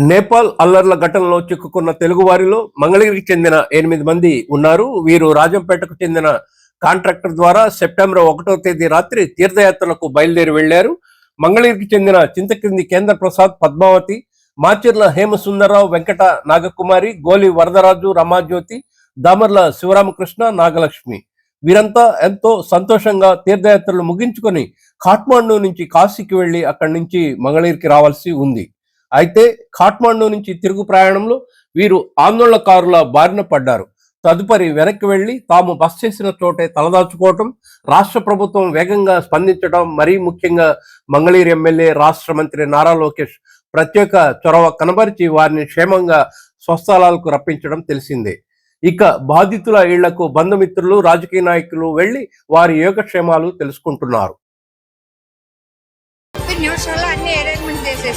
నేపాల్ అల్లర్ల ఘటనలో చిక్కుకున్న తెలుగు వారిలో మంగళగిరికి చెందిన ఎనిమిది మంది ఉన్నారు. వీరు రాజంపేటకు చెందిన కాంట్రాక్టర్ ద్వారా సెప్టెంబర్ ఒకటో తేదీ రాత్రి తీర్థయాత్రలకు బయలుదేరి వెళ్ళారు మంగళగిరికి చెందిన చింతకింది కేంద్ర ప్రసాద్ పద్మావతి మాచిర్ల హేమసుందరరావు వెంకట నాగకుమారి గోలి వరదరాజు రమాజ్యోతి దామర్ల శివరామకృష్ణ నాగలక్ష్మి. వీరంతా ఎంతో సంతోషంగా తీర్థయాత్రలు ముగించుకొని కాఠ్మాండు నుంచి కాశీకి వెళ్ళి అక్కడి నుంచి మంగళగిరికి రావాల్సి ఉంది. అయితే ఖాట్మాండు నుంచి తిరుగు ప్రయాణంలో వీరు ఆందోళనకారుల బారిన పడ్డారు. తదుపరి వెనక్కి వెళ్ళి తాము బస్ చేసిన చోటే తలదాచుకోవటం రాష్ట్ర ప్రభుత్వం వేగంగా స్పందించడం మరీ ముఖ్యంగా మంగళీరు ఎమ్మెల్యే రాష్ట్ర మంత్రి నారా లోకేష్ ప్రత్యేక చొరవ కనబరిచి వారిని క్షేమంగా స్వస్థలాలకు రప్పించడం తెలిసిందే. ఇక బాధితుల ఇళ్ళకు బంధుమిత్రులు రాజకీయ నాయకులు వెళ్ళి వారి యోగక్షేమాలు తెలుసుకుంటున్నారు.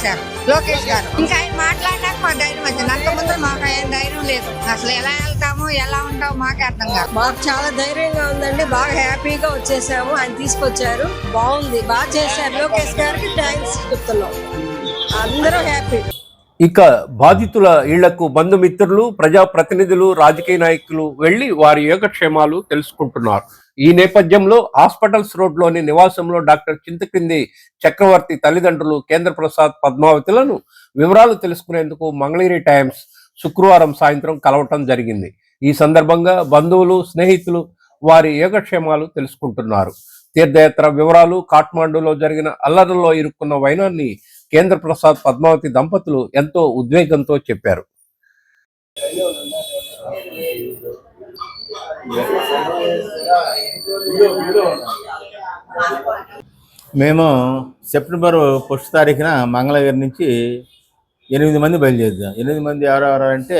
చేసేసారు లోకేష్ గారు ఇంకా ఆయన మాట్లాడినాక మా ధైర్యం వచ్చింది. అంత ముందు మాకు ఆయన ధైర్యం లేదు. అసలు ఎలా వెళ్తాము ఎలా ఉంటాము మాకే అర్థం కాదు. మాకు చాలా ధైర్యంగా ఉందండి. బాగా హ్యాపీగా వచ్చేసాము. ఆయన తీసుకొచ్చారు. బాగుంది. బాగా చేశారు. లోకేష్ గారికి థ్యాంక్స్ చెప్తున్నాం. అందరూ హ్యాపీ. ఇక బాధితుల ఇళ్ళకు బంధుమిత్రులు ప్రజాప్రతినిధులు రాజకీయ నాయకులు వెళ్ళి వారి యోగక్షేమాలు తెలుసుకుంటున్నారు. ఈ నేపథ్యంలో హాస్పిటల్స్ రోడ్లోని నివాసంలో డాక్టర్ చింతకింది చక్రవర్తి తల్లిదండ్రులు కేంద్ర ప్రసాద్ పద్మావతులను వివరాలు తెలుసుకునేందుకు మంగళగిరి టైమ్స్ శుక్రవారం సాయంత్రం కలవటం జరిగింది. ఈ సందర్భంగా బంధువులు స్నేహితులు వారి యోగక్షేమాలు తెలుసుకుంటున్నారు. తీర్థయాత్ర వివరాలు కాఠ్మాండులో జరిగిన అల్లర్లలో ఇరుక్కున్న వైనాన్ని కేంద్ర ప్రసాద్ పద్మావతి దంపతులు ఎంతో ఉద్వేగంతో చెప్పారు. మేము సెప్టెంబర్ ఫస్ట్ తారీఖున మంగళగిరి నుంచి ఎనిమిది మంది బయలుదేరుదాం ఎనిమిది మంది ఎవరెవరు అంటే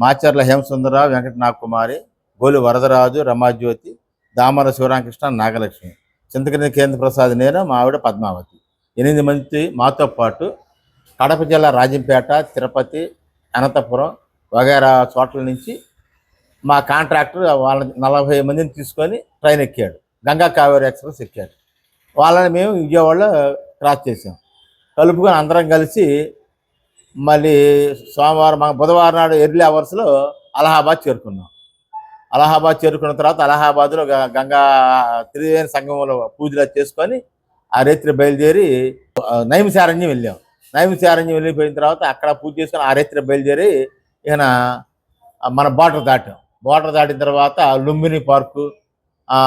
మాచర్ల హేమసుందరరావు వెంకట నాగకుమారి గోలి వరదరాజు రమాజ్యోతి దామర శివరామకృష్ణ నాగలక్ష్మి. చింతకింది కేంద్ర ప్రసాద్ నేను మా ఆవిడ పద్మావతి. ఎనిమిది మంది మాతో పాటు కడప జిల్లా రాజంపేట తిరుపతి అనంతపురం వగైరా చోట్ల నుంచి మా కాంట్రాక్టర్ వాళ్ళ నలభై మందిని తీసుకొని ట్రైన్ ఎక్కాడు. గంగా కావేరి ఎక్స్ప్రెస్ ఎక్కాడు. వాళ్ళని మేము విజయవాడలో క్రాస్ చేసాం కలుపుకొని అందరం కలిసి మళ్ళీ సోమవారం మా బుధవారం నాడు ఎర్లీ అవర్స్లో అలహాబాద్ చేరుకున్నాం. అలహాబాద్ చేరుకున్న తర్వాత అలహాబాద్లో గంగా త్రివేణి సంగమంలో పూజలు చేసుకొని ఆ రాత్రి బయలుదేరి నైమిశారణ్యం వెళ్ళాం. నైమిశారణ్యం వెళ్ళిపోయిన తర్వాత అక్కడ పూజ చేసుకొని ఆ రాత్రి బయలుదేరి ఈయన మన బార్డర్ దాటాం. బోర్డర్ దాటిన తర్వాత లుంబిని పార్కు ఆ,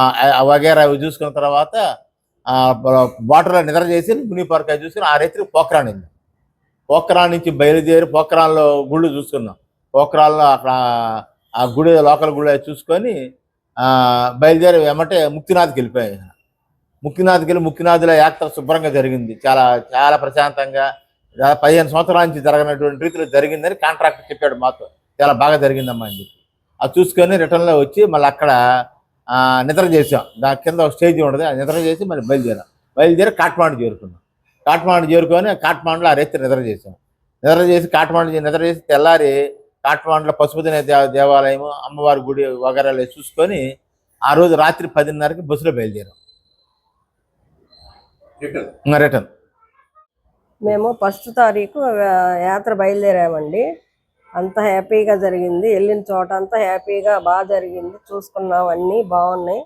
వగేరా అవి చూసుకున్న తర్వాత బోర్డర్లో నిద్ర చేసి లుంబిని పార్క్ అవి చూసుకుని ఆ రైతుకి పోక్రాన్ వెళ్ళాం పోక్రాన్ నుంచి బయలుదేరి పోక్రాన్లో గుళ్ళు చూసుకున్నాం. పోక్రాన్లో అక్కడ ఆ గుడి లోకల్ గుడి చూసుకొని బయలుదేరి ఏమంటే ముక్తినాథ్కి వెళ్ళిపోయాయి ముక్తినాథ్కి వెళ్ళి ముక్తినాథ్లో యాత్ర శుభ్రంగా జరిగింది. చాలా చాలా ప్రశాంతంగా పదిహేను సంవత్సరాల నుంచి జరగనటువంటి రీతిలో జరిగిందని కాంట్రాక్టర్ చెప్పాడు మాతో. చాలా బాగా జరిగిందమ్మా అని చెప్పి. అది చూసుకొని రిటర్న్లో వచ్చి మళ్ళీ అక్కడ ఆ, నిద్ర చేసాం. దాని కింద ఒక స్టేజ్ ఉంటుంది ఆ నిద్ర చేసి మళ్ళీ బయలుదేరాం. బయలుదేరి కాట్మాండు చేరుకున్నాం. కాట్మాండు చేరుకొని కాట్మాండులో ఆ రైతు నిద్ర చేసాం. నిద్ర చేసి కాట్మాండు నిద్ర చేసి తెల్లారి కాట్మాండులో పశుపతిని దేవ దేవాలయము అమ్మవారి గుడి వగేరాలు చూసుకొని ఆ రోజు రాత్రి పదిన్నరకి బస్సులో బయలుదేరాం. రిటర్న్? మేము ఫస్ట్ తారీఖు యాత్ర బయలుదేరామండి. అంత హ్యాపీగా జరిగింది. వెళ్ళిన చోట అంతా హ్యాపీగా బాగా జరిగింది. చూసుకున్నాం అన్నీ బాగున్నాయి.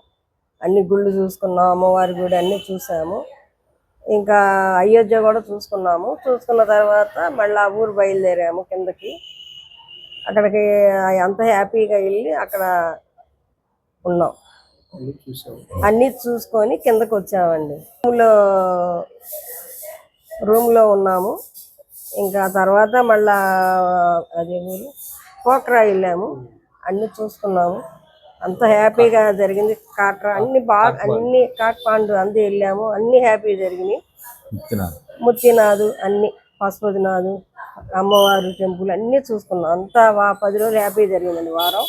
అన్ని గుళ్ళు చూసుకున్నాం అమ్మవారి గుడి అన్నీ చూసాము. ఇంకా అయోధ్య కూడా చూసుకున్నాము. చూసుకున్న తర్వాత మళ్ళీ ఆ ఊరు బయలుదేరాము కిందకి. అక్కడికి అంత హ్యాపీగా వెళ్ళి అక్కడ ఉన్నాం. అన్నీ చూసుకొని కిందకు వచ్చామండి. రూమ్లో రూమ్లో ఉన్నాము. ఇంకా తర్వాత మళ్ళా అదే ఊరు? పోక్రా వెళ్ళాము. అన్ని చూసుకున్నాము. అంత హ్యాపీగా జరిగింది. కాట్రా అన్ని బాగా అన్ని కాట్పాండు అంది వెళ్ళాము. అన్ని హ్యాపీ జరిగినాయి. ముత్తినాథు అన్ని పశుపతినాథు అమ్మవారి టెంపుల్ అన్నీ చూసుకున్నాం. అంతా వా- పది రోజులు హ్యాపీ జరిగిందండి వారం.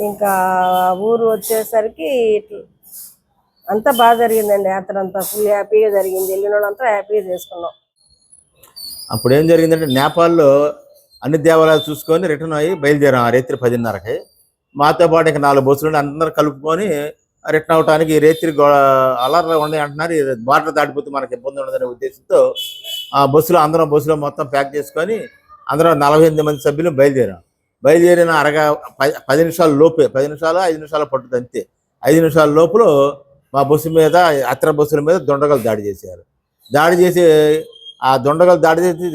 ఇంకా ఊరు వచ్చేసరికి అంతా బాగా జరిగిందండి. యాత్ర అంతా ఫుల్ హ్యాపీగా జరిగింది. వెళ్ళిన వాళ్ళంతా హ్యాపీగా చేసుకున్నాం. అప్పుడు ఏం జరిగిందంటే నేపాల్లో అన్ని దేవాలయాలు చూసుకొని రిటర్న్ అయ్యి బయలుదేరాం ఆ రాత్రి పదిన్నరకి. మాతో పాటు ఇంకా నాలుగు బస్సులు అందరూ కలుపుకొని రిటర్న్ అవడానికి ఈ గో- అలర్లు ఉన్నాయి అంటున్నారు. ఈ బార్డర్ దాటిపోతే మనకి ఇబ్బంది ఉండదనే ఉద్దేశంతో ఆ బస్సులో అందరం బస్సులో మొత్తం ప్యాక్ చేసుకొని అందరం నలభై ఎనిమిది మంది సభ్యులు బయలుదేరాం. బయలుదేరిన అరగ పది పది నిమిషాల లోపే పది నిమిషాలు ఐదు నిమిషాలు పట్టుతుంది అంతే. ఐదు నిమిషాల లోపల మా బస్సు మీద ఇతర బస్సుల మీద దొండగలు దాడి చేశారు. దాడి చేసి ఆ దొండగలు దాడి చేసి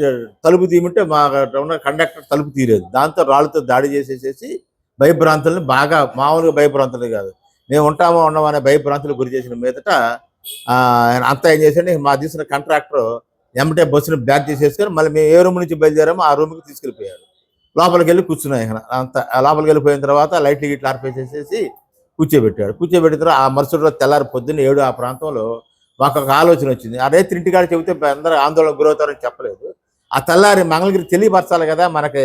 తలుపు తీయమంటే మా ఉన్న కండక్టర్ తలుపు తీయలేదు. దాంతో రాళ్ళతో దాడి చేసేసేసి భయభ్రాంతులను బాగా మామూలుగా భయభ్రాంతులు కాదు. మేము ఉంటామో ఉండమో అనే భయభ్రాంతులు గురి చేసిన మీదట ఆయన అంతా ఏం చేశాడు మా తీసిన కాంట్రాక్టర్ ఎమ్మటే బస్సును బ్యాక్ చేసేసుకొని మళ్ళీ మేము ఏ రూమ్ నుంచి బయలుదేరామో ఆ రూమ్కి తీసుకెళ్ళిపోయారు. లోపలికి వెళ్ళి కూర్చున్నాయి అంత లోపలికి వెళ్ళిపోయిన తర్వాత లైట్లు గిట్లు ఆర్పేసేసేసి కూర్చోబెట్టాడు. కూర్చోబెట్టిన తర్వాత ఆ మరుసటి తెల్లారి పొద్దున్న ఏడు ఆ ప్రాంతంలో మాకు ఒక ఆలోచన వచ్చింది. అదే ఇంటికాడ చెబితే అందరూ ఆందోళన గురవుతారని చెప్పలేదు. ఆ తెల్లారి మంగళగిరి తెలియపరచాలి కదా మనకి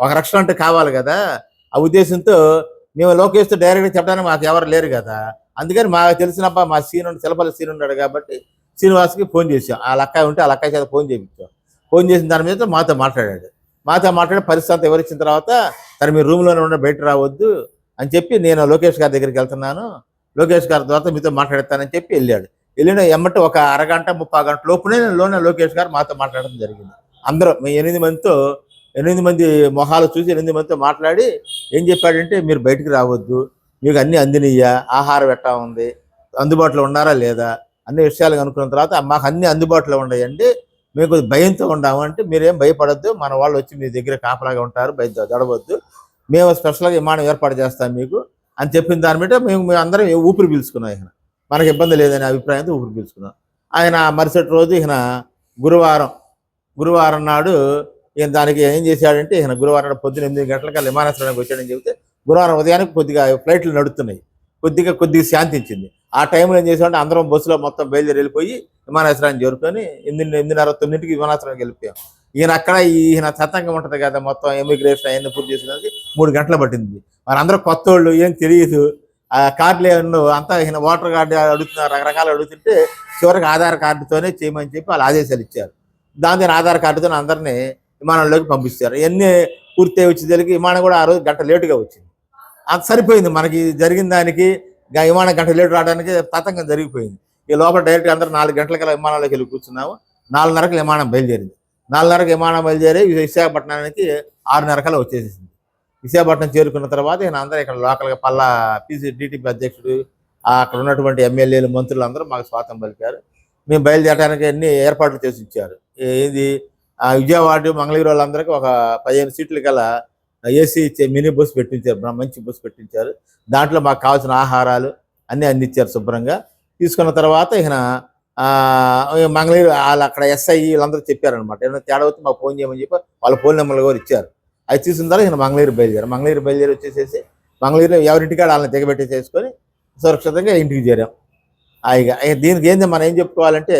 ఒక రెస్టారెంట్ కావాలి కదా. ఆ ఉద్దేశంతో మేము లోకేష్తో డైరెక్ట్గా చెప్పడానికి మాకు ఎవరు లేరు కదా. అందుకని మాకు తెలిసినప్ప మా సీన్ చిలపల్లి సీన్ ఉన్నాడు కాబట్టి శ్రీనివాస్కి ఫోన్ చేసాం ఆ లక్కాయ ఉంటే ఆ లక్క చేత ఫోన్ చేయించాం. ఫోన్ చేసిన దాని మీద మాతో మాట్లాడాడు. మాతో మాట్లాడి పరిస్థితి అంతా వివరించిన తర్వాత తను మీ రూమ్లోనే ఉండ బయట రావద్దు అని చెప్పి నేను లోకేష్ గారి దగ్గరికి వెళ్తున్నాను. లోకేష్ గారి తర్వాత మీతో మాట్లాడతానని చెప్పి వెళ్ళాడు. వెళ్ళిన ఎమ్మటి ఒక అరగంట ముప్పై గంట లోపునే లోనే లోకేష్ గారు మాతో మాట్లాడడం జరిగింది. అందరూ మీ ఎనిమిది మందితో ఎనిమిది మంది మొహాలు చూసి ఎనిమిది మందితో మాట్లాడి ఏం చెప్పాడంటే మీరు బయటికి రావద్దు మీకు అన్ని అందినయ్యా ఆహారం ఎట్టా ఉంది అందుబాటులో ఉన్నారా లేదా? అన్ని విషయాలు కనుక్కున్న తర్వాత మాకు అన్ని అందుబాటులో ఉన్నాయండి మీకు భయంతో ఉండాము అంటే మీరేం భయపడద్దు మన వాళ్ళు వచ్చి మీ దగ్గర కాపలాగా ఉంటారు భయంతో దడవద్దు మేము స్పెషల్గా విమానం ఏర్పాటు చేస్తాం మీకు అని చెప్పిన దాని మీద మేము మేము అందరం ఊపిరి పీల్చుకున్నాం ఇక్కడ మనకి ఇబ్బంది లేదనే అభిప్రాయంతో ఊపిరి పీల్చుకున్నాం. ఆయన మరుసటి రోజు ఈయన గురువారం గురువారం నాడు ఈయన దానికి ఏం చేశాడంటే ఈయన గురువారం నాడు పొద్దున ఎనిమిది గంటలకల్లా విమానాశ్రయానికి వచ్చాడని చెబితే గురువారం ఉదయానికి కొద్దిగా ఫ్లైట్లు నడుస్తున్నాయి కొద్దిగా కొద్దిగా శాంతించింది. ఆ టైంలో ఏం చేసామంటే అందరం బస్సులో మొత్తం బయలుదేరి వెళ్ళిపోయి విమానాశ్రయాన్ని చేరుకొని ఎనిమిది ఎనిమిదిన్నర తొమ్మిదింటికి విమానాశ్రయానికి వెళ్ళిపోయాం. ఈయన అక్కడ ఈయన సతంగం ఉంటుంది కదా మొత్తం ఎమిగ్రేషన్ అవన్నీ పూర్తి చేసినందుకు మూడు గంటలు పట్టింది. మనందరూ కొత్త వాళ్ళు ఏం తెలియదు. ఆ కార్డులు ఏమన్నా అంతా ఈయన ఓటర్ కార్డు అడుగుతున్నారు రకరకాలు అడుగుతుంటే చివరికి ఆధార్ కార్డుతోనే చేయమని చెప్పి వాళ్ళు ఆదేశాలు ఇచ్చారు. దాంతో ఆధార్ కార్డుతో అందరినీ విమానంలోకి పంపిస్తారు. ఇవన్నీ పూర్తి వచ్చేసరికి విమానం కూడా ఆ రోజు గంట లేటుగా వచ్చింది. అంత సరిపోయింది మనకి జరిగిన దానికి విమానం గంట లేటు రావడానికి తతంగం జరిగిపోయింది. ఈ లోపల డైరెక్ట్గా అందరూ నాలుగు గంటలకల్లా విమానంలోకి వెళ్ళి కూర్చున్నాము. నాలుగున్నరకు విమానం బయలుదేరింది. నాలుగున్నరకు విమానం బయలుదేరి విశాఖపట్నానికి ఆరున్నరకల్లా వచ్చేసింది. విశాఖపట్నం చేరుకున్న తర్వాత ఈయన అందరూ ఇక్కడ లోకల్గా పల్లా పీసీ టీడీపీ అధ్యక్షుడు అక్కడ ఉన్నటువంటి ఎమ్మెల్యేలు మంత్రులు అందరూ మాకు స్వాతం పలికారు. మేము బయలుదేరడానికి అన్ని ఏర్పాట్లు చేసి ఇచ్చారు? ఇది విజయవాడ మంగళగిరి వాళ్ళందరికీ ఒక పదిహేను సీట్లు గల ఏసీ ఇచ్చే మినీ బస్ పెట్టించారు. మంచి బస్ పెట్టించారు. దాంట్లో మాకు కావాల్సిన ఆహారాలు అన్నీ అందించారు శుభ్రంగా. తీసుకున్న తర్వాత ఇక మంగళగిరి వాళ్ళు అక్కడ ఎస్ఐ వీళ్ళందరూ చెప్పారనమాట ఏదైనా తేడా వచ్చి మాకు ఫోన్ చేయమని చెప్పి వాళ్ళ ఫోన్ నెంబర్లు కూడా ఇచ్చారు. అది తీసుకున్న తర్వాత ఈయన మంగళగిరి బయలుదేరాం మంగళగిరి బయలుదేరి వచ్చేసేసి మంగళగిరి ఎవరింటికాడ వాళ్ళని చేసుకొని సురక్షితంగా ఇంటికి చేరాం. ఆ ఇక దీనికి ఏంది? మనం ఏం చెప్పుకోవాలంటే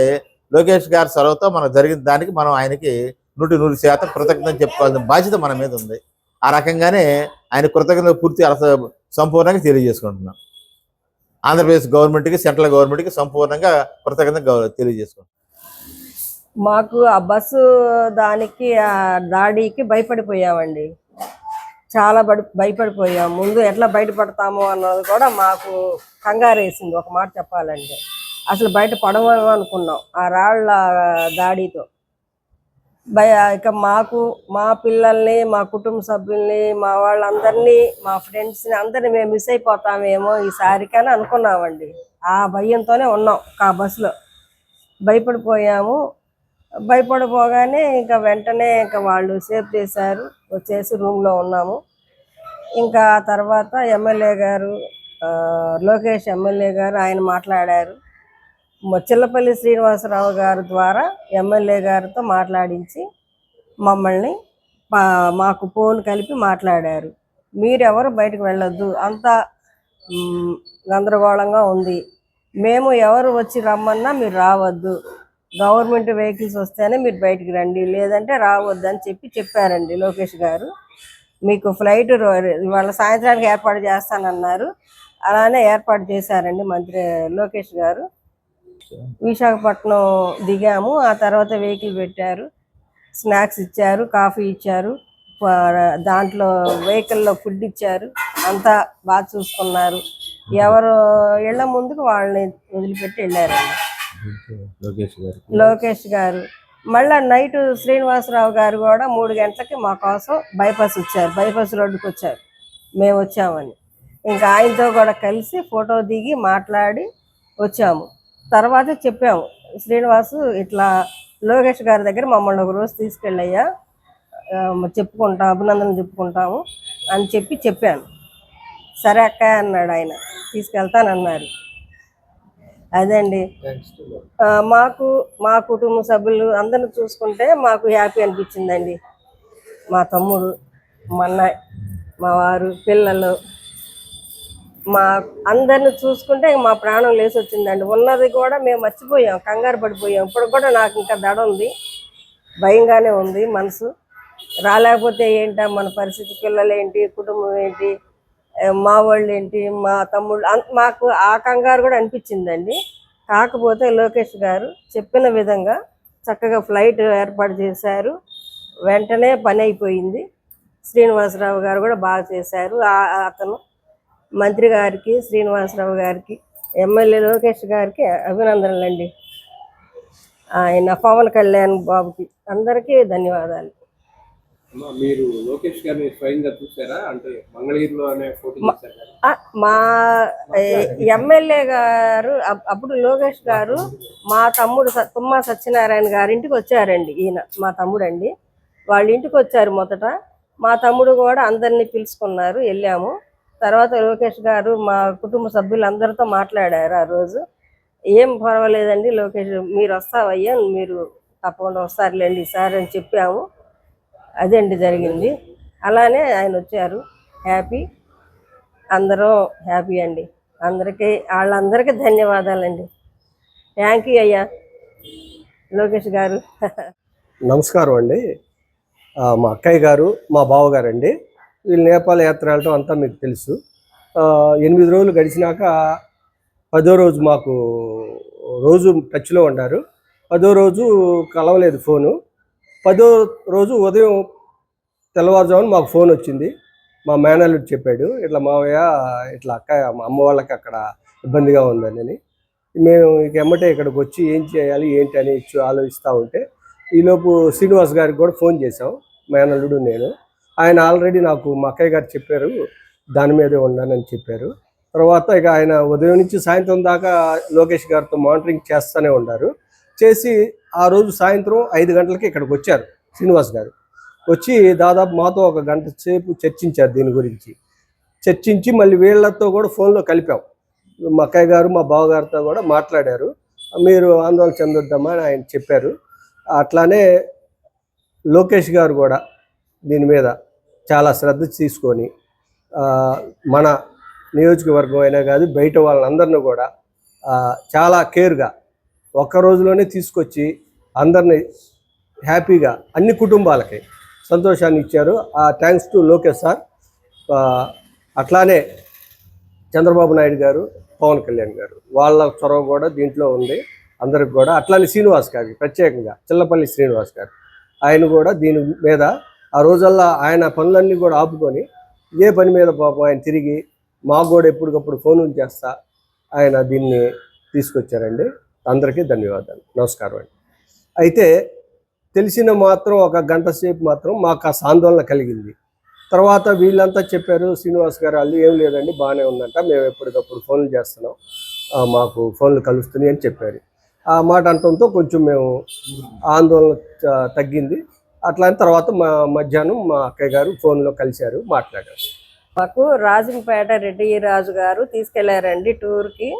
లోకేష్ గారి సొరవతో మనకు జరిగిన దానికి మనం ఆయనకి నూటి నూరు శాతం కృతజ్ఞత చెప్పుకోవాల్సిన బాధ్యత మన మీద ఉంది. ఆ రకంగానే ఆయన కృతజ్ఞత పూర్తి అర్థ సంపూర్ణంగా తెలియజేసుకుంటున్నాం. ఆంధ్రప్రదేశ్ గవర్నమెంట్కి సెంట్రల్ గవర్నమెంట్కి సంపూర్ణంగా కృతజ్ఞత తెలియజేసుకుంటున్నాం. మాకు ఆ బస్సు దానికి ఆ దాడికి భయపడిపోయామండి. చాలా బడి భయపడిపోయాం. ముందు ఎట్లా బయటపడతాము అన్నది కూడా మాకు కంగారు వేసింది ఒక మాట చెప్పాలంటే. అసలు బయట పడమేమో అనుకున్నాం ఆ రాళ్ళ దాడితో. భయ ఇక మాకు మా పిల్లల్ని మా కుటుంబ సభ్యుల్ని మా వాళ్ళందరినీ మా ఫ్రెండ్స్ని అందరినీ మేము మిస్ అయిపోతామేమో ఈసారికి అని అనుకున్నామండి. ఆ భయంతోనే ఉన్నాం ఆ బస్సులో. భయపడిపోయాము. భయపడిపోగానే ఇంకా వెంటనే ఇంకా వాళ్ళు సేఫ్ చేశారు వచ్చేసి రూమ్లో ఉన్నాము. ఇంకా తర్వాత ఎమ్మెల్యే గారు లోకేష్ ఎమ్మెల్యే గారు ఆయన మాట్లాడారు. చిల్లపల్లి శ్రీనివాసరావు గారి ద్వారా ఎమ్మెల్యే గారితో మాట్లాడించి మమ్మల్ని మాకు ఫోన్ కలిపి మాట్లాడారు. మీరెవరు బయటకు వెళ్ళొద్దు అంతా గందరగోళంగా ఉంది. మేము ఎవరు వచ్చి రమ్మన్నా మీరు రావద్దు. గవర్నమెంట్ వెహికల్స్ వస్తేనే మీరు బయటికి రండి. లేదంటే రావద్దని చెప్పి చెప్పారండి లోకేష్ గారు. మీకు ఫ్లైట్ ఇవాళ సాయంత్రానికి ఏర్పాటు చేస్తానన్నారు. అలానే ఏర్పాటు చేశారండి మంత్రి లోకేష్ గారు. విశాఖపట్నం దిగాము. ఆ తర్వాత వెహికల్ పెట్టారు. స్నాక్స్ ఇచ్చారు కాఫీ ఇచ్చారు. దాంట్లో వెహికల్లో ఫుడ్ ఇచ్చారు. అంతా బాగా చూసుకున్నారు. ఎవరు ఇళ్ళ ముందుకు వాళ్ళని వదిలిపెట్టి వెళ్ళారండి. లోకేష్ గారు. మళ్ళా నైట్ శ్రీనివాసరావు గారు కూడా మూడు గంటలకి మా కోసం బైపాస్ వచ్చారు. బైపాస్ రోడ్డుకి వచ్చారు. మేము వచ్చామని. ఇంకా ఆయనతో కూడా కలిసి ఫోటో దిగి మాట్లాడి వచ్చాము. తర్వాత చెప్పాము శ్రీనివాసు ఇట్లా లోకేష్ గారి దగ్గర మమ్మల్ని ఒక రోజు తీసుకెళ్ళయ్యా. చెప్పుకుంటాం అభినందనలు చెప్పుకుంటాము అని చెప్పి చెప్పాను. సరే అక్క అన్నాడు ఆయన. తీసుకెళ్తానన్నారు. అదండి. ఆ, మాకు మా కుటుంబ సభ్యులు అందరిని చూసుకుంటే మాకు హ్యాపీ అనిపించిందండి. మా తమ్ముడు మా అన్నయ్య మా వారు పిల్లలు మా అందరిని చూసుకుంటే మా ప్రాణం లేచి వచ్చిందండి ఉన్నది కూడా మేము మర్చిపోయాం కంగారు పడిపోయాం. ఇప్పుడు కూడా నాకు ఇంకా దడ ఉంది భయంగానే ఉంది మనసు. రాలేకపోతే ఏంటా మన పరిస్థితి పిల్లలు ఏంటి కుటుంబం ఏంటి మా వాళ్ళు ఏంటి మా తమ్ముళ్ళు మాకు ఆ కంగారు కూడా అనిపించిందండి. కాకపోతే లోకేష్ గారు చెప్పిన విధంగా చక్కగా ఫ్లైట్ ఏర్పాటు చేశారు. వెంటనే పని అయిపోయింది. శ్రీనివాసరావు గారు కూడా బాగా చేశారు. అతను మంత్రి గారికి శ్రీనివాసరావు గారికి ఎమ్మెల్యే లోకేష్ గారికి అభినందనలండి. ఆయన పవన్ కళ్యాణ్ బాబుకి అందరికీ ధన్యవాదాలు. మీరు లోకేష్ గారిని స్వయంగా చూసారా? అంటే చేశారు కదా? ఆ, మా ఎమ్మెల్యే గారు అప్- అప్పుడు లోకేష్ గారు మా తమ్ముడు తుమ్మా సత్యనారాయణ గారి ఇంటికి వచ్చారండి ఈయన మా తమ్ముడు అండి వాళ్ళ ఇంటికి వచ్చారు మొదట. మా తమ్ముడు కూడా అందరినీ పిలుచుకున్నారు వెళ్ళాము. తర్వాత లోకేష్ గారు మా కుటుంబ సభ్యులందరితో మాట్లాడారు ఆ రోజు. ఏం పర్వాలేదండి లోకేష్ మీరు వస్తావయ్యా మీరు తప్పకుండా వస్తారులేండి సార్ అని చెప్పాము. అదండి జరిగింది. అలానే ఆయన వచ్చారు. హ్యాపీ. అందరూ హ్యాపీ అండి. అందరికీ వాళ్ళందరికీ ధన్యవాదాలండి. థ్యాంక్ యూ అయ్యా. లోకేష్ గారు. నమస్కారం అండి. మా అక్కయ్య గారు మా బావగారు అండి వీళ్ళు నేపాల్ యాత్ర వెళ్ళటం అంతా మీకు తెలుసు. ఎనిమిది రోజులు గడిచినాక పదో రోజు మాకు రోజు టచ్లో ఉన్నారు పదో రోజు కలవలేదు ఫోను. పదో రోజు ఉదయం తెల్లవారుజామున మాకు ఫోన్ వచ్చింది. మా మేనల్లుడు చెప్పాడు ఇట్లా మావయ్య ఇట్లా అక్క మా అమ్మ వాళ్ళకి అక్కడ ఇబ్బందిగా ఉందని మేము ఇక ఎమ్మటే ఇక్కడికి వచ్చి ఏం చేయాలి ఏంటి అని ఆలోచిస్తూ ఉంటే ఈలోపు శ్రీనివాస్ గారికి కూడా ఫోన్ చేశాం మేనల్లుడు నేను. ఆయన ఆల్రెడీ నాకు మా అక్కయ్య గారు చెప్పారు దాని మీదే ఉన్నానని చెప్పారు. తర్వాత ఇక ఆయన ఉదయం నుంచి సాయంత్రం దాకా లోకేష్ గారితో మానిటరింగ్ చేస్తూనే ఉన్నారు. చేసి ఆ రోజు సాయంత్రం ఐదు గంటలకి ఇక్కడికి వచ్చారు శ్రీనివాస్ గారు. వచ్చి దాదాపు మాతో ఒక గంట సేపు చర్చించారు దీని గురించి. చర్చించి మళ్ళీ వీళ్ళతో కూడా ఫోన్లో కలిపాం. మా అక్కయ్య గారు మా బావగారితో కూడా మాట్లాడారు. మీరు ఆందోళన చెందొద్దామా అని ఆయన చెప్పారు. అట్లానే లోకేష్ గారు కూడా దీని మీద చాలా శ్రద్ధ తీసుకొని మన నియోజకవర్గం అయినా కాదు బయట వాళ్ళందరినీ కూడా చాలా కేర్గా ఒక్క రోజులోనే తీసుకొచ్చి అందరినీ హ్యాపీగా అన్ని కుటుంబాలకి సంతోషాన్ని ఇచ్చారు. ఆ థ్యాంక్స్ టు లోకేష్ సార్. అట్లానే చంద్రబాబు నాయుడు గారు పవన్ కళ్యాణ్ గారు వాళ్ళ చొరవ కూడా దీంట్లో ఉంది. అందరికి కూడా అట్లానే శ్రీనివాస్ గారికి ప్రత్యేకంగా చిల్లపల్లి శ్రీనివాస్ గారు. ఆయన కూడా దీని మీద ఆ రోజల్లా ఆయన పనులన్నీ కూడా ఆపుకొని ఇదే పని మీద పాపం ఆయన తిరిగి మాకు కూడా ఎప్పటికప్పుడు ఫోన్ చేస్తా ఆయన దీన్ని తీసుకొచ్చారండి. అందరికీ ధన్యవాదాలు. నమస్కారం అండి. అయితే తెలిసిన మాత్రం ఒక గంట సేపు మాత్రం మాకు ఆ ఆందోళన కలిగింది. తర్వాత వీళ్ళంతా చెప్పారు శ్రీనివాస్ గారు వాళ్ళు ఏం లేదండి బాగానే ఉందంట మేము ఎప్పటికప్పుడు ఫోన్లు చేస్తున్నాం మాకు ఫోన్లు కలుస్తున్నాయి అని చెప్పారు. ఆ మాట అనటంతో కొంచెం మేము ఆందోళన తగ్గింది. అట్లా తర్వాత మా మధ్యాహ్నం మా అక్కయ్య గారు ఫోన్లో కలిశారు మాట్లాడారు. మాకు రాజంపేట రెడ్డి రాజు గారు తీసుకెళ్ళారండి టూర్కి.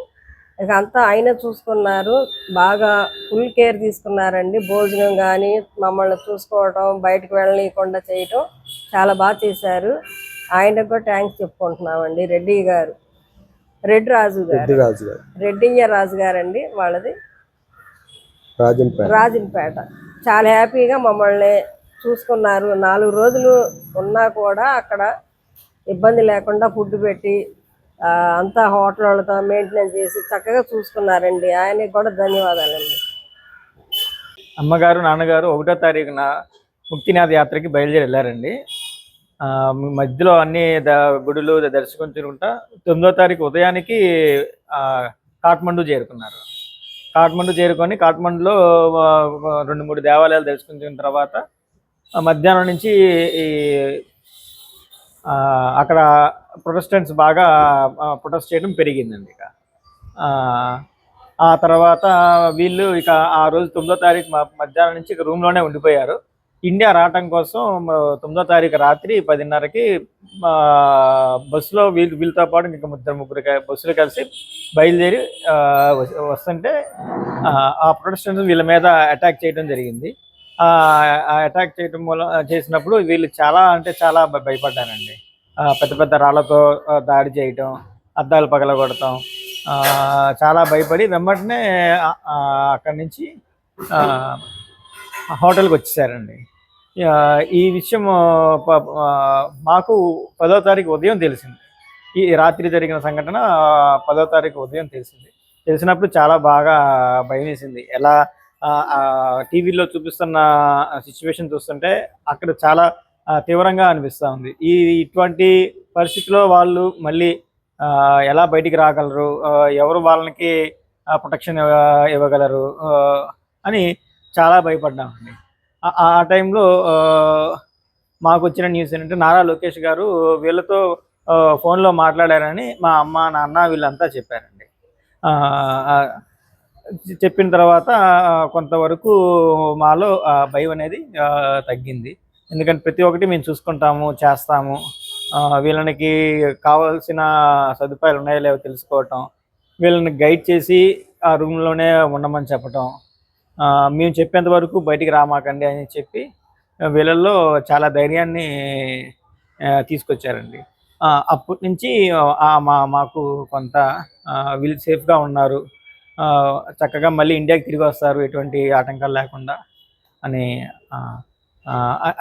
ఇక అంతా ఆయన చూసుకున్నారు. బాగా ఫుల్ కేర్ తీసుకున్నారండి. భోజనం కానీ మమ్మల్ని చూసుకోవడం బయటకు వెళ్ళనీయకుండా చేయటం చాలా బాగా చేశారు. ఆయనకు కూడా థ్యాంక్స్ చెప్పుకుంటున్నామండి. రెడ్డి గారు. రెడ్డి రాజు గారు. రెడ్డియ్య రాజు గారండి వాళ్ళది. రాజంపేట. రాజంపేట. చాలా హ్యాపీగా మమ్మల్ని చూసుకున్నారు. నాలుగు రోజులు ఉన్నా కూడా అక్కడ ఇబ్బంది లేకుండా ఫుడ్ పెట్టి అంతా హోటల్ వాళ్ళతో మెయింటెనెన్స్ చేసి చక్కగా చూసుకున్నారండి. ఆయనకి కూడా ధన్యవాదాలండి. అమ్మగారు నాన్నగారు ఒకటో తారీఖున ముక్తినాథ్ యాత్రకి బయలుదేరి వెళ్ళారండి. ఆ, మధ్యలో అన్ని గుడులు దర్శకుని తిరుగుంటా తొమ్మిదో తారీఖు ఉదయానికి కాఠ్మండు చేరుకున్నారు. కాఠ్మండు చేరుకొని కాఠ్మండులో రెండు మూడు దేవాలయాలు తెలుసుకున్న తర్వాత మధ్యాహ్నం నుంచి ఈ అక్కడ ప్రొటెస్టెంట్స్ బాగా ప్రొటెస్ట్ చేయడం పెరిగిందండి ఇక. ఆ, తర్వాత వీళ్ళు ఇక ఆ రోజు తొమ్మిదో తారీఖు మధ్యాహ్నం నుంచి ఇక రూమ్లోనే ఉండిపోయారు. ఇండియా రావటం కోసం తొమ్మిదో తారీఖు రాత్రి పదిన్నరకి బస్సులో వీళ్ళు వీళ్ళతో పాటు ఇంకా ముద్దరు ముగ్గురు బస్సులు కలిసి బయలుదేరి వస్తుంటే ఆ, ప్రొటెస్టెంట్స్ వీళ్ళ మీద అటాక్ చేయడం జరిగింది. అటాక్ చేయడం మూలం చేసినప్పుడు వీళ్ళు చాలా అంటే చాలా భయపడ్డానండి భయపడ్డారండి. పెద్ద పెద్ద రాళ్ళతో దాడి చేయటం అద్దాలు పగలగొడటం చాలా భయపడి వెంబటనే అక్కడి నుంచి హోటల్కి వచ్చేసారండి. ఈ విషయం మాకు పదో తారీఖు ఉదయం తెలిసింది. ఈ రాత్రి జరిగిన సంఘటన పదో తారీఖు ఉదయం తెలిసింది. తెలిసినప్పుడు చాలా బాగా భయం వేసింది ఎలా టీవీలో చూపిస్తున్న సిచ్యువేషన్ చూస్తుంటే అక్కడ చాలా తీవ్రంగా అనిపిస్తూ ఉంది. ఈ ఇటువంటి పరిస్థితిలో వాళ్ళు మళ్ళీ ఎలా బయటికి రాగలరు? ఎవరు వాళ్ళకి ప్రొటెక్షన్ ఇవ్వగలరు? అని చాలా భయపడ్డామండి ఆ- ఆ టైంలో మాకు వచ్చిన న్యూస్ ఏంటంటే నారా లోకేష్ గారు వీళ్ళతో ఫోన్లో మాట్లాడారని మా అమ్మ నాన్న వీళ్ళంతా చెప్పారండి. చెప్పిన తర్వాత కొంతవరకు మాలో ఆ, భయం అనేది తగ్గింది. ఎందుకంటే ప్రతి ఒక్కటి మేము చూసుకుంటాము చేస్తాము. వీళ్ళనికి వీళ్ళకి కావాల్సిన సదుపాయాలు ఉన్నాయో లేవో తెలుసుకోవటం వీళ్ళని గైడ్ చేసి ఆ రూమ్లోనే ఉండమని చెప్పటం. మేము చెప్పేంత వరకు బయటికి రామాకండి అని చెప్పి వీళ్ళల్లో చాలా ధైర్యాన్ని తీసుకొచ్చారండి. అప్పటి నుంచి మా మాకు కొంత వీళ్ళు సేఫ్గా ఉన్నారు. చక్కగా మళ్ళీ ఇండియాకి తిరిగి వస్తారు ఎటువంటి ఆటంకాలు లేకుండా అని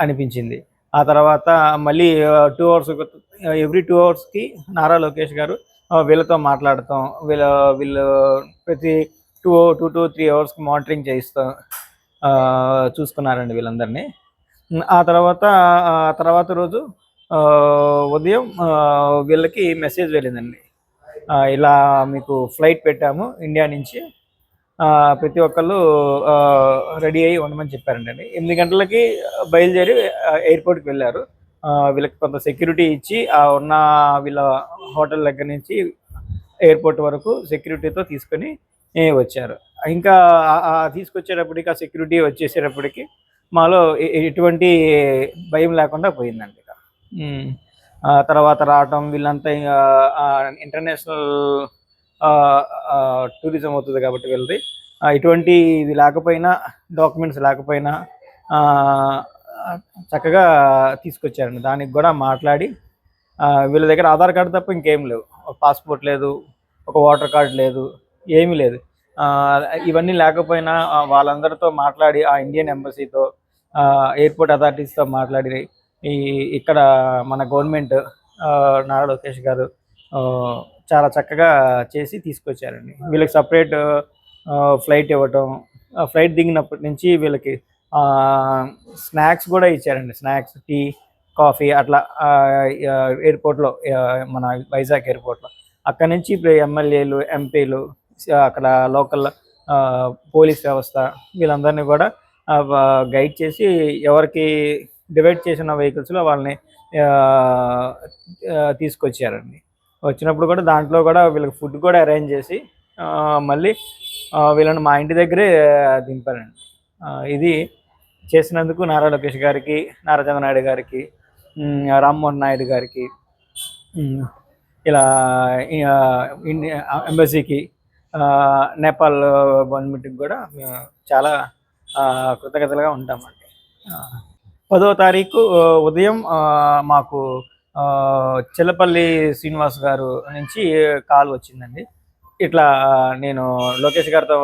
అనిపించింది. ఆ తర్వాత మళ్ళీ టూ అవర్స్ ఎవ్రీ టూ అవర్స్కి నారా లోకేష్ గారు వీళ్ళతో మాట్లాడతాం. వీళ్ళ వీళ్ళు ప్రతి టూ టూ టూ త్రీ అవర్స్కి మానిటరింగ్ చేయిస్తాం చూసుకున్నారండి వీళ్ళందరినీ. ఆ తర్వాత ఆ తర్వాత రోజు ఉదయం వీళ్ళకి మెసేజ్ వెళ్ళిందండి. ఇలా మీకు ఫ్లైట్ పెట్టాము ఇండియా నుంచి. ప్రతి ఒక్కళ్ళు రెడీ అయ్యి ఉండమని చెప్పారండి ఎనిమిది గంటలకి బయలుదేరి ఎయిర్పోర్ట్కి వెళ్ళారు. వీళ్ళకి కొంత సెక్యూరిటీ ఇచ్చి ఆ ఉన్న వీళ్ళ హోటల్ దగ్గర నుంచి ఎయిర్పోర్ట్ వరకు సెక్యూరిటీతో తీసుకొని వచ్చారు. ఇంకా తీసుకొచ్చేటప్పటికి ఆ సెక్యూరిటీ వచ్చేసేటప్పటికి మాలో ఎటువంటి భయం లేకుండా పోయిందండి ఇక. తర్వాత రావటం వీళ్ళంతా ఇంకా ఇంటర్నేషనల్ టూరిజం అవుతుంది కాబట్టి వీళ్ళది. ఇటువంటి ఇది లేకపోయినా డాక్యుమెంట్స్ లేకపోయినా చక్కగా తీసుకొచ్చారండి. దానికి కూడా మాట్లాడి వీళ్ళ దగ్గర ఆధార్ కార్డు తప్ప ఇంకేం లేవు. ఒక పాస్పోర్ట్ లేదు ఒక ఓటర్ కార్డు లేదు ఏమీ లేదు. ఇవన్నీ లేకపోయినా వాళ్ళందరితో మాట్లాడి ఆ ఇండియన్ ఎంబసీతో ఎయిర్పోర్ట్ అథారిటీస్తో మాట్లాడి ఈ ఇక్కడ మన గవర్నమెంట్ నారా లోకేష్ గారు చాలా చక్కగా చేసి తీసుకొచ్చారండి. వీళ్ళకి సపరేట్ ఫ్లైట్ ఇవ్వటం ఫ్లైట్ దిగినప్పటి నుంచి వీళ్ళకి స్నాక్స్ కూడా ఇచ్చారండి. స్నాక్స్ టీ కాఫీ అట్లా ఎయిర్పోర్ట్లో మన వైజాగ్ ఎయిర్పోర్ట్లో అక్కడ నుంచి ఇప్పుడు ఎమ్మెల్యేలు ఎంపీలు అక్కడ లోకల్ పోలీస్ వ్యవస్థ వీళ్ళందరినీ కూడా గైడ్ చేసి ఎవరికి డివైడ్ చేసిన వెహికల్స్లో వాళ్ళని తీసుకొచ్చారండి. వచ్చినప్పుడు కూడా దాంట్లో కూడా వీళ్ళకి ఫుడ్ కూడా అరేంజ్ చేసి మళ్ళీ వీళ్ళని మా ఇంటి దగ్గరే దింపారండి. ఇది చేసినందుకు నారా లోకేష్ గారికి నారా చంద్రనాయుడు గారికి రామ్మోహన్ నాయుడు గారికి ఇలా ఇండియా ఎంబసీకి నేపాల్ గవర్నమెంట్కి కూడా మేము చాలా కృతజ్ఞతలుగా ఉంటామండి. పదో తారీఖు ఉదయం మాకు ఆ, చిల్లపల్లి శ్రీనివాస్ గారు నుంచి కాల్ వచ్చిందండి. ఇట్లా నేను లోకేష్ గారితో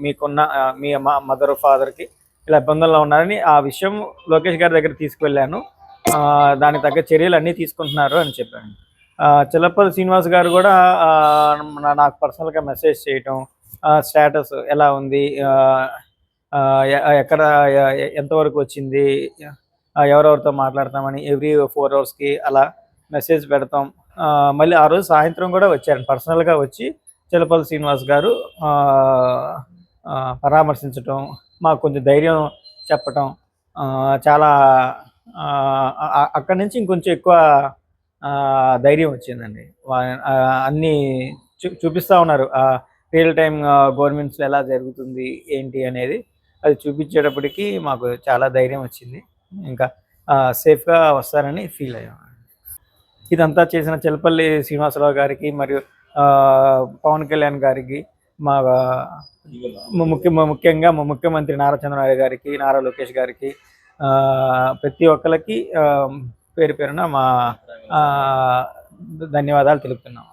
మీకున్న మీ మదర్ ఫాదర్కి ఇలా ఇబ్బందుల్లో ఉన్నారని ఆ విషయం లోకేష్ గారి దగ్గర తీసుకువెళ్ళాను. దానికి తగ్గ చర్యలు అన్నీ తీసుకుంటున్నారు అని చెప్పాను. చిల్లపల్లి శ్రీనివాస్ గారు కూడా నా- నాకు పర్సనల్గా మెసేజ్ చేయటం స్టేటస్ ఎలా ఉంది ఎక్కడ ఎంతవరకు వచ్చింది? ఎవరెవరితో మాట్లాడతామని ఎవ్రీ ఫోర్ అవర్స్కి అలా మెసేజ్ పెడతాం. మళ్ళీ ఆ రోజు సాయంత్రం కూడా వచ్చారు పర్సనల్గా వచ్చి చిలపల్లి శ్రీనివాస్ గారు పరామర్శించటం మాకు కొంచెం ధైర్యం చెప్పటం చాలా అక్కడి నుంచి ఇంకొంచెం ఎక్కువ ధైర్యం వచ్చిందండి. అన్నీ చూ చూపిస్తూ ఉన్నారు. రియల్ టైం గవర్నమెంట్స్లో ఎలా జరుగుతుంది ఏంటి అనేది. అది చూపించేటప్పటికి మాకు చాలా ధైర్యం వచ్చింది. ఇంకా సేఫ్గా వస్తారని ఫీల్ అయ్యాం. ఇదంతా చేసిన చెలపల్లి శ్రీనివాసరావు గారికి మరియు పవన్ కళ్యాణ్ గారికి మా ముఖ్య ముఖ్యంగా మా ముఖ్యమంత్రి నారా చంద్రబాబు గారికి నారా లోకేష్ గారికి ప్రతి ఒక్కరికి పేరు పేరున మా ధన్యవాదాలు తెలుపుతున్నాము